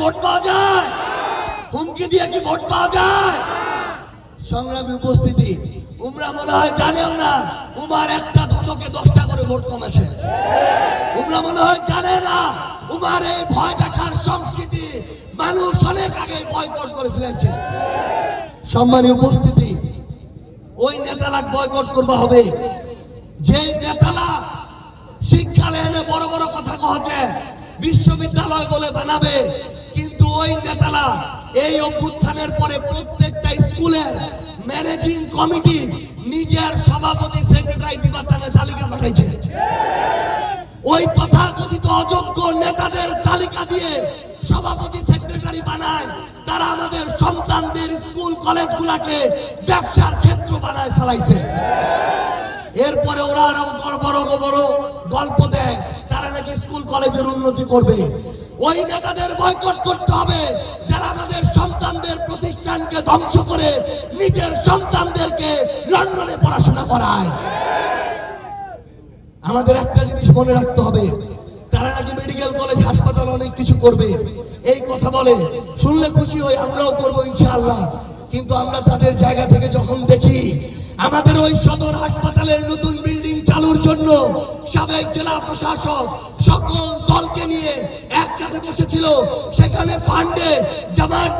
Vote পাওয়া যায়? হুমকি দিয়ে কি ভোট পাওয়া যায়? সংগ্রামী উপস্থিতি, উমরা মনে হয় জানেও না, উমার একটা ধর্মকে দশটা করে ভোট কমেছে। উমরা মনে হয় জানে না, উমার এই ভয় দেখার সংস্কৃতি মানুষ অনেক আগে বয়কট করে ফেলেছে। সম্মানীয় উপস্থিতি, ওই নেতালা বয়কট করবা হবে। যে নেতালা শিক্ষালয় এনে বড় বড় কথা কহছে, বিশ্ববিদ্যালয় বলে বানাবে ম্যানেজিং কমিটি নিজের সভাপতি সেক্রেটারি দিবার তানে তালিকা পাঠাইছে। ওই তথাকথিত অযোগ্য নেতাদের তালিকা দিয়ে সভাপতি সেক্রেটারি বানায়। তারা আমাদের সন্তানদের স্কুল, কলেজগুলাকে ব্যবসার ক্ষেত্র বানায় ফেলাইছে। এরপরে ওরা আরও বড় বড় গল্প দেয়। তারা নাকি স্কুল, কলেজের উন্নতি করবে। ওই নেতাদের বয়কট করতে হবে। করায় আমাদের একটা জিনিস মনে রাখতে হবে, তারা নাকি মেডিকেল কলেজ হাসপাতাল অনেক কিছু করবে। এই কথা বলে, শুনলে খুশি হই, আমরাও করব ইনশাআল্লাহ। কিন্তু আমরা তাদের জায়গা থেকে যখন দেখি, আমাদের ওই সদর হাসপাতালের নতুন বিল্ডিং চালুর জন্য সাবেক জেলা প্রশাসক সকল দলকে নিয়ে একসাথে বসেছিল। সেখানে ফান্ডে জামায়াত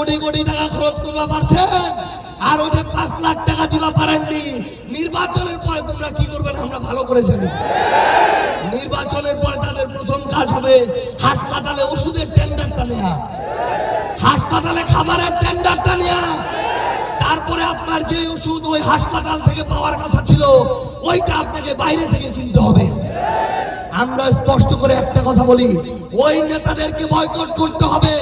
কোটি কোটি টাকা খরচ করবা পারছেন? আর ওটা পাঁচ লাখ টাকা দিবা পারেননি। নির্বাচনের পরে তোমরা কি করবেন আমরা ভালো করে জানি। নির্বাচনের পরে তাদের প্রথম কাজ হবে হাসপাতালে ওষুধের টেন্ডারটা নেয়া। হাসপাতালে খাবারের টেন্ডারটা নেয়া। তারপরে আপনার যে ওষুধ ওই হাসপাতাল থেকে পাওয়ার কথা ছিল, ওইটা আপনাকে বাইরে থেকে কিনতে হবে। আমরা স্পষ্ট করে একটা কথা বলি, ওই নেতাদেরকে বয়কট করতে হবে।